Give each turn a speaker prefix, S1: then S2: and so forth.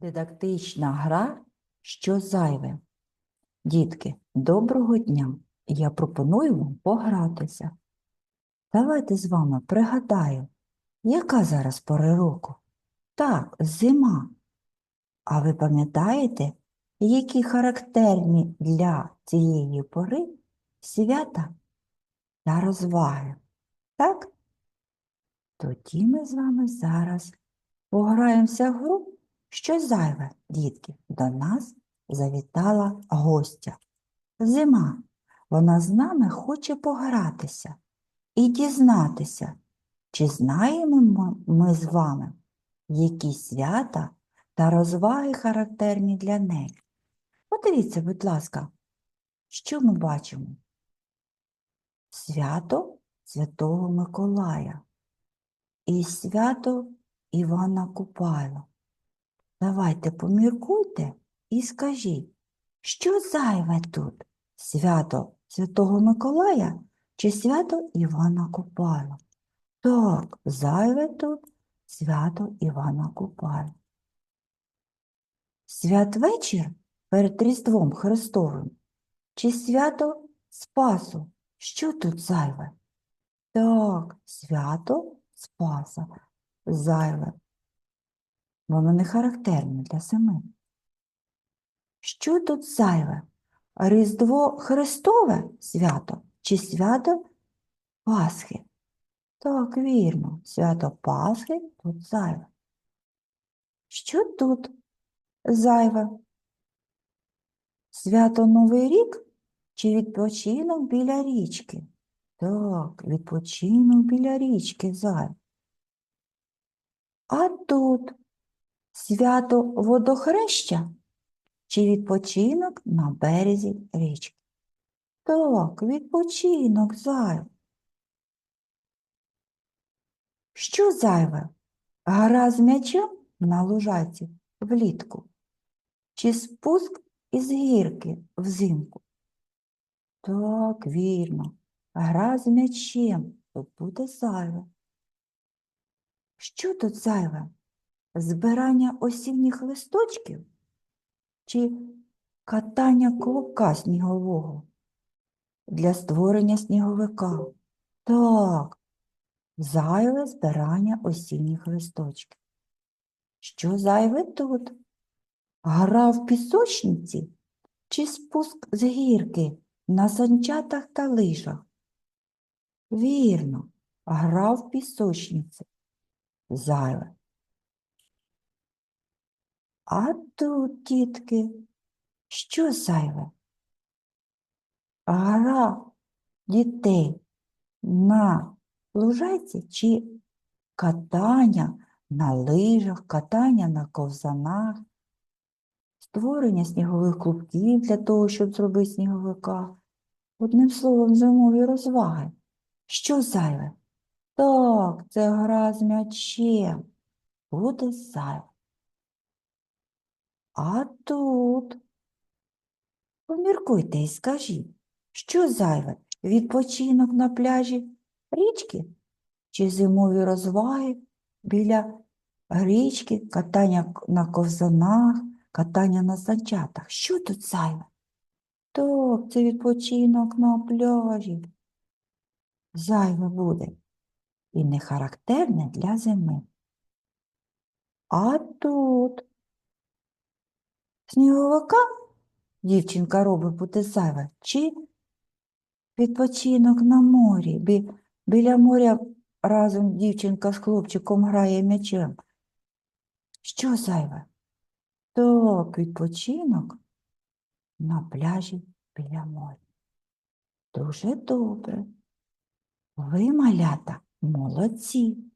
S1: Дидактична гра Що зайве? Дітки, доброго дня! Я пропоную вам погратися. Давайте з вами пригадаємо, яка зараз пора року? Так, зима. А ви пам'ятаєте, які характерні для цієї пори свята та розваги? Так? Тоді ми з вами зараз пограємося в гру що зайве, дітки, до нас завітала гостя. Зима, вона з нами хоче погратися і дізнатися, чи знаємо ми- з вами, які свята та розваги характерні для неї. Подивіться, будь ласка, що ми бачимо? Свято Святого Миколая і свято Івана Купайла. Давайте поміркуйте і скажіть, що зайве тут? Свято Святого Миколая чи свято Івана Купала? Так, зайве тут свято Івана Купала. Святвечір перед Різдвом Христовим чи свято Спасу? Що тут зайве? Так, свято Спаса зайве. Воно не характерне для семи. Що тут зайве? Різдво Христове свято чи свято Пасхи? Так, вірно, свято Пасхи тут зайве. Що тут зайве? Свято Новий рік чи відпочинок біля річки? Так, відпочинок біля річки зайве. А тут свято водохреща чи відпочинок на березі річки? Так, відпочинок зайве. Що зайве? Гра з м'ячем на лужайці влітку? Чи спуск із гірки взимку? Так, вірно. Гра з м'ячем тут буде зайве. Що тут зайве? Збирання осінніх листочків чи катання колобка снігового для створення сніговика? Так, зайве збирання осінніх листочків. Що зайве тут? Гра в пісочниці чи спуск з гірки на санчатах та лижах? Вірно, гра в пісочниці. Зайве. А тут, дітки, що зайве? Гра дітей на лужайці чи катання на лижах, катання на ковзанах, створення снігових клубків для того, щоб зробити сніговика. Одним словом, зимові розваги. Що зайве? Так, це гра з м'ячем. Буде зайве. А тут поміркуйте і скажіть, що зайве? Відпочинок на пляжі річки чи зимові розваги біля річки, катання на ковзанах, катання на санчатах? Що тут зайве? Так, це відпочинок на пляжі. Зайве буде і не характерне для зими. А тут Сніговика дівчинка робить буде зайве, чи відпочинок на морі, бі, біля моря разом дівчинка з хлопчиком грає м'ячем. Що зайве? Так, відпочинок на пляжі біля моря. Дуже добре. Ви, малята, молодці.